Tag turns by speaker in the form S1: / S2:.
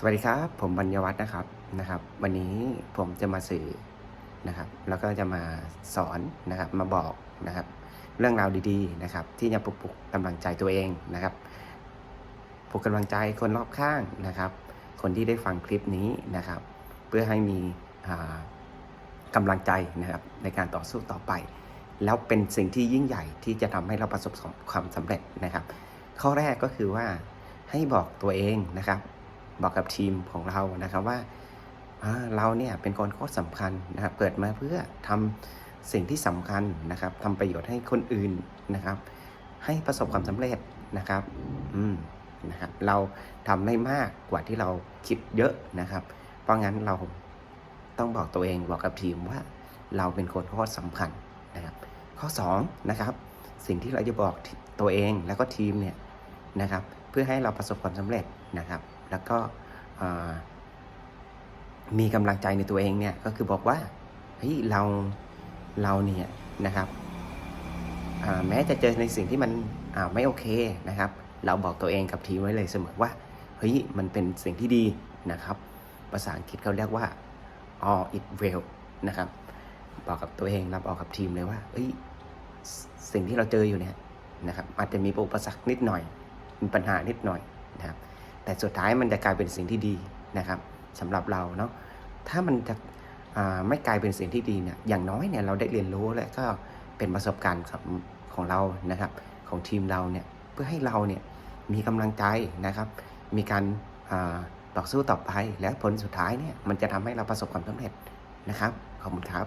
S1: สวัสดีครับ ผมบัญญวัฒน์นะครับนะครับ วันนี้ผมจะมาสื่อนะครับ แล้วก็จะมาสอนนะครับมาบอกนะครับ เรื่องราวดีๆนะครับ ที่จะปลุกปลุกกำลังใจตัวเองนะครับปลุกกำลังใจคนรอบข้างนะครับ คนที่ได้ฟังคลิปนี้นะครับ เพื่อให้มีอ่ากำลังใจนะครับในการต่อสู้ต่อไป แล้วเป็นสิ่งที่ยิ่งใหญ่ที่จะทำให้เราประสบความสำเร็จนะครับ ข้อแรกก็คือว่าให้บอกตัวเองนะครับ บอกกับทีมของเรานะครับว่าเราเนี่ยเป็นคนโคตรสำคัญนะครับเกิดมาเพื่อทำสิ่งที่สำคัญนะครับทำประโยชน์ให้คนอื่นนะครับ ให้ประสบความสำเร็จนะครับอืมนะครับ เราทำได้มากกว่าที่เราคิดเยอะนะครับ เพราะงั้นเราต้องบอกตัวเองบอกกับทีมว่าเราเป็นคนโคตรสำคัญนะครับ ข้อ2นะครับสิ่งที่เราจะบอกตัวเองแล้วก็ทีมเนี่ยนะครับ เพื่อให้เราประสบความสำเร็จนะครับ แล้วก็มีกำลังใจในตัวเองเนี่ยก็คือบอกว่าเฮ้ยเราเราเนี่ยนะครับแม้จะเจอในสิ่งที่มันไม่โอเคนะครับ เราบอกตัวเองกับทีมไว้เลยเสมอว่าเฮ้ยมันเป็นสิ่งที่ดีนะครับ ภาษาอังกฤษเขาเรียกว่า all it well นะครับบอกกับตัวเองราบออกกับทีมเลยว่าเอ้ยสสิ่งที่เราเจออยู่เนี่ยนะครับอาจจะมีอุปสรรคนิดหน่อย มีปัญหานิดหน่อยนะครับ แต่สุดท้ายมันจะกลายเป็นสิ่งที่ดีนะครับสำหรับเราเนาะถ้ามันจะไม่กลายเป็นสิ่งที่ดีเนี่ยอย่างน้อยเนี่ยเราได้เรียนรู้และก็เป็นประสบการณ์ของของเรานะครับ ของทีมเราเนี่ยเพื่อให้เราเนี่ยมีกำลังใจนะครับ มีการต่อสู้ต่อไปและผลสุดท้ายเนี่ยมันจะทำให้เราประสบความสำเร็จนะครับขอบคุณครับ